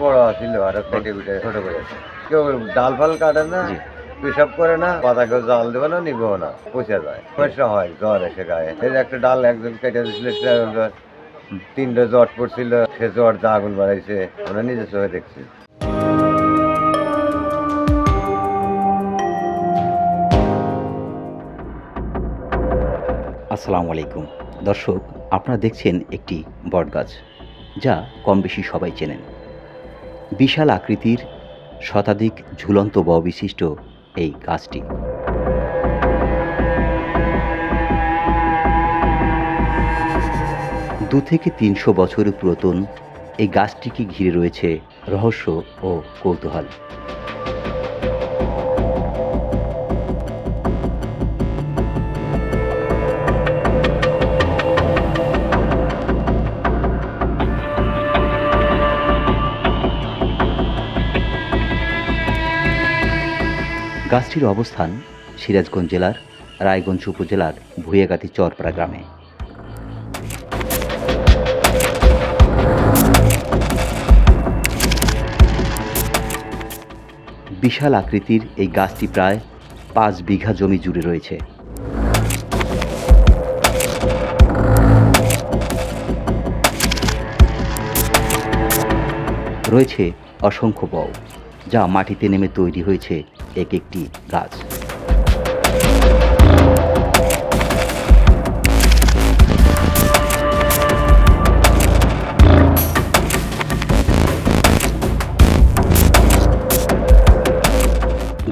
বড় ছিল আর কেটে কুটে ছোট করে কেউ ডাল ফাল কাটে না পেশাব করে না পাতা কেউ জাল দেবে না নিবেও না পচে যায়। সমস্যা হয় জ্বর এসে গায়ে। যে একটা ডাল একজন কেটে দিয়েছিল সে জ্বর। তিনটে জট পড়ছিল সে জ্বর যা আগুন বাড়াইছে আমরা নিজে চোখে দেখছি। আসসালামু আলাইকুম। দর্শক আপনারা দেখছেন একটি বটগাছ যা কম বেশি সবাই চেনেন। বিশাল আকৃতির শতাধিক ঝুলন্ত ব বিশিষ্ট এই গাছটি। দু থেকে তিনশো বছরের পুরাতন এই গাছটিকে ঘিরে রয়েছে রহস্য ও কৌতূহল। গাছটির অবস্থান সিরাজগঞ্জ জেলার রায়গঞ্জ উপজেলার ভুইয়াগাতি চরপাড়া গ্রামে। বিশাল আকৃতির এই গাছটি প্রায় পাঁচ বিঘা জমি জুড়ে রয়েছে। রয়েছে অসংখ্য বউ, যা মাটিতে নেমে তৈরি হয়েছে এক একটি গাছ।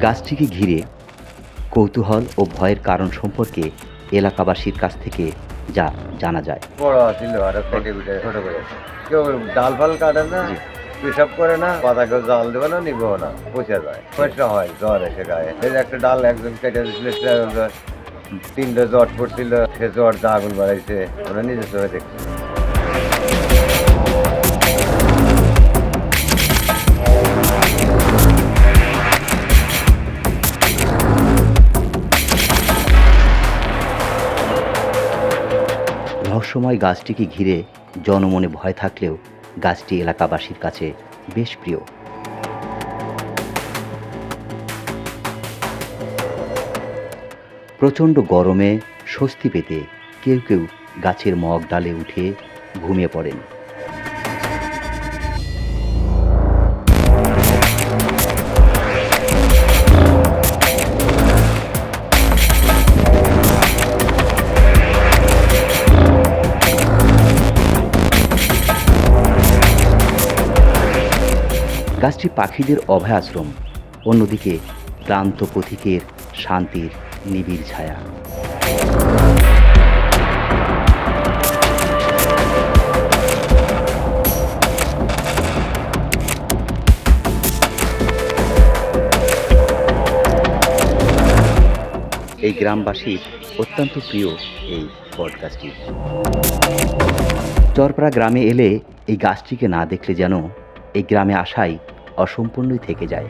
গাছটিকে ঘিরে কৌতূহল ও ভয়ের কারণ সম্পর্কে এলাকাবাসীর কাছ থেকে যা জানা যায়। বড় ছিল আর ছোট করে কেউ ডাল ফাল কাটে না। পেশাব করে না পাতা কেউ জাল দেবে না, নিবেও না, পচে যায় সমস্যা হয়, জ্বর এসে গায়ে যে একটা ডাল একজন কেটে দিয়েছিল, সে জ্বর। তিনটে জট পড়ছিল, সে জ্বর আগুন বাড়াইছে, আমরা নিজে চোখে দেখছি রহস্যময় গাছটিকে ঘিরে জনমনে ভয় থাকলেও গাছটি এলাকাবাসীর কাছে বেশ প্রিয়। প্রচণ্ড গরমে স্বস্তি পেতে কেউ কেউ গাছের মগ ডালে উঠে ঘুমিয়ে পড়েন। গাছটি পাখিদের অভয়াশ্রম, অন্যদিকে ক্লান্ত পথিকের শান্তির নিবিড় ছায়া। এই গ্রামবাসীর অত্যন্ত প্রিয় এই বট গাছটি চরপাড়া গ্রামে এলে এই গাছটিকে না দেখলে যেন এই গ্রামে আসাই অসম্পূর্ণই থেকে যায়।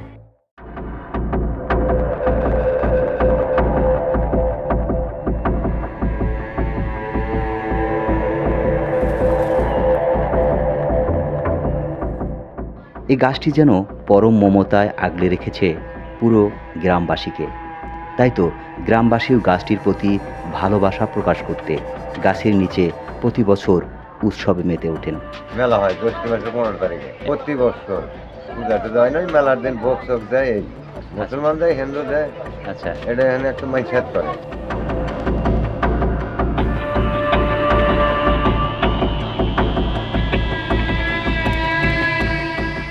এই গাছটি যেন পরম মমতায় আগলে রেখেছে পুরো গ্রামবাসীকে। তাই তো গ্রামবাসীও গাছটির প্রতি ভালোবাসা প্রকাশ করতে গাছের নিচে প্রতি বছর উৎসবে মেতে ওঠেন। মেলা হয় জ্যৈষ্ঠ মাসের পনেরো তারিখে। প্রতি বছর পূজা টুজা হয় না মেলার দিন ভোগ চোখ দেয় এই মুসলমান দেয় হিন্দু দেয়। আচ্ছা। এটা এখানে একটু মাইসাত করে।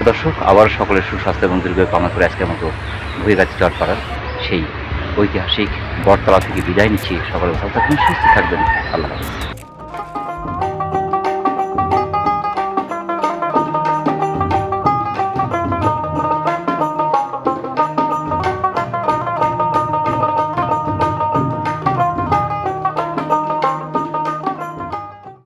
দর্শক আবার সকলের সুস্বাস্থ্য এবং দীর্ঘ কামনা করে আজকের মতো ভুয়েগাছি চটপাড়ার সেই ঐতিহাসিক বটতলা থেকে বিদায় নিচ্ছি। সকলে ভালো থাকবেন সুস্থ থাকবেন। আল্লাহ হাফেজ।